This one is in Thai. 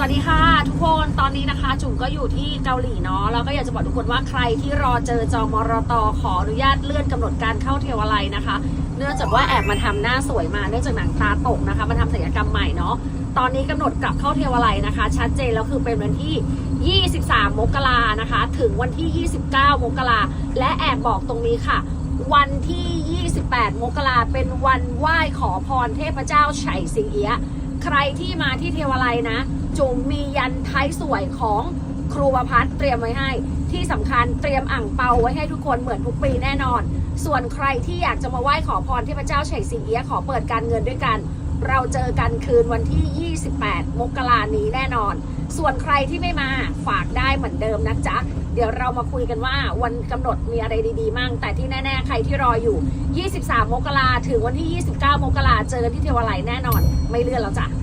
วัสดีค่ะทุกคนตอนนี้นะคะ จุ๋มก็อยู่ที่เกาหลีเนาะแล้วก็อยากจะบอกทุกคนว่าใครที่รอเจอจอมรตขออนุญาตเลื่อนกำหนดการเข้าเทวาลัยนะคะ เนื่องจากว่าแอบมาทำหน้าสวยมาเนื่องจากหนังตาตกนะคะมาทำศัลยกรรมใหม่เนาะตอนนี้กำหนดกลับเข้าเทวาลัยนะคะ ชัดเจนแล้วคือเป็นวันที่ 23 มกรานะคะ ถึงวันที่ 29 มกราและแอบบอกตรงนี้ค่ะ วันที่ 28 มกราเป็นวันไหว้ขอพรเทพเจ้าไฉสิงเอียะใครที่มาที่เทวาลัยนะ จุ๋มมียันท้ายสวยของครูประพัฒน์เตรียมไว้ให้ ที่สำคัญเตรียมอ่างเปาไว้ให้ทุกคนเหมือนทุกปีแน่นอน ส่วนใครที่อยากจะมาไหว้ขอพรเทพเจ้าไฉสิงเอียขอเปิดการเงินด้วยกัน เราเจอกันคืนวันที่ 28 มกรานี้แน่นอน ส่วนใครที่ไม่มาฝากได้เหมือนเดิมนะจ๊ะเดี๋ยวเรามาคุยกันว่าวันกำหนดมีอะไรดีๆมั่งแต่ที่แน่ ๆ ใครที่รออยู่ 23 มกราถึงวันที่ 29 มกราเจอกันที่เทวาลัยแน่นอน ไม่เลื่อนแล้วจ้ะ